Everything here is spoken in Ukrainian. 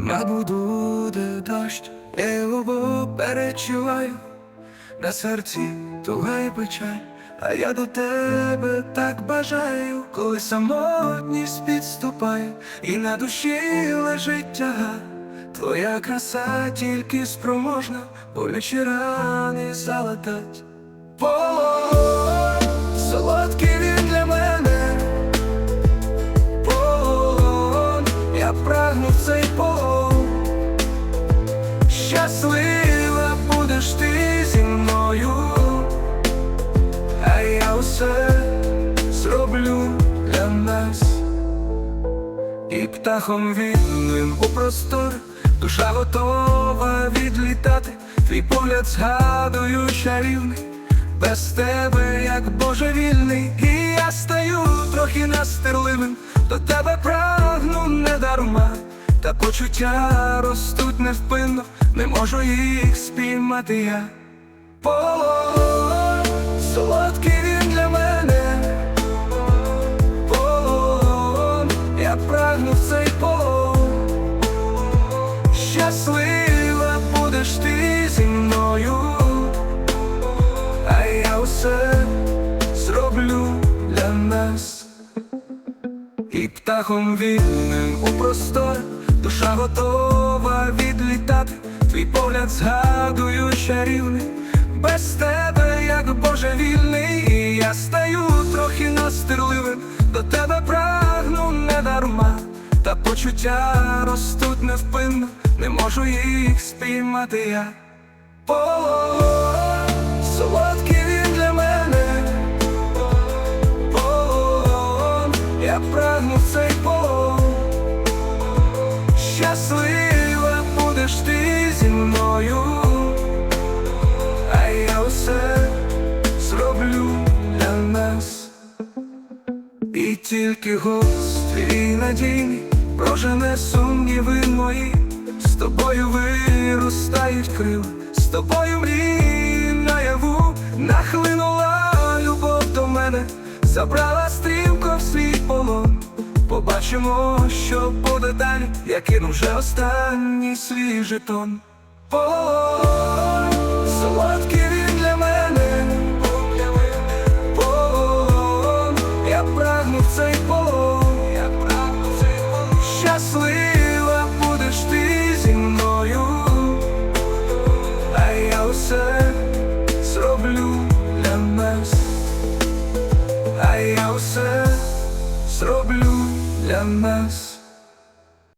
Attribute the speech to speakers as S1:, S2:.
S1: Мабуть, буде дощ, я його перечуваю, на серці туга й печаль, а я до тебе так бажаю, коли самотність підступає, і на душі лежить тяга. Твоя краса тільки спроможна, болючі рани залатать. Птахом вільним у простор, душа готова відлітати, твій погляд згадую чарівний, без тебе, як божевільний, і я стаю трохи настирливим, до тебе прагну не дарма, та почуття ростуть невпинно, не можу їх спіймати я. Полон, в цей полон. Щаслива будеш ти зі мною, а я усе зроблю для нас. І птахом вільним у простор, душа готова відлітати, твій погляд згадую чарівний, почуття ростуть невпинно, не можу їх спіймати я. Полон, солодкий він для мене. Полон, я прагну цей полон. Щаслива будеш ти зі мною, а я усе зроблю для нас. І тільки голос твій надійний прожене сумніви мої, з тобою виростають крила, з тобою мрії наяву, нахлинула любов до мене, забрала стрімко в свій полон. Побачимо, що буде далі, я кину вже останній свій жетон. Полон, солодкий усе зроблю для нас, а я все зроблю для нас.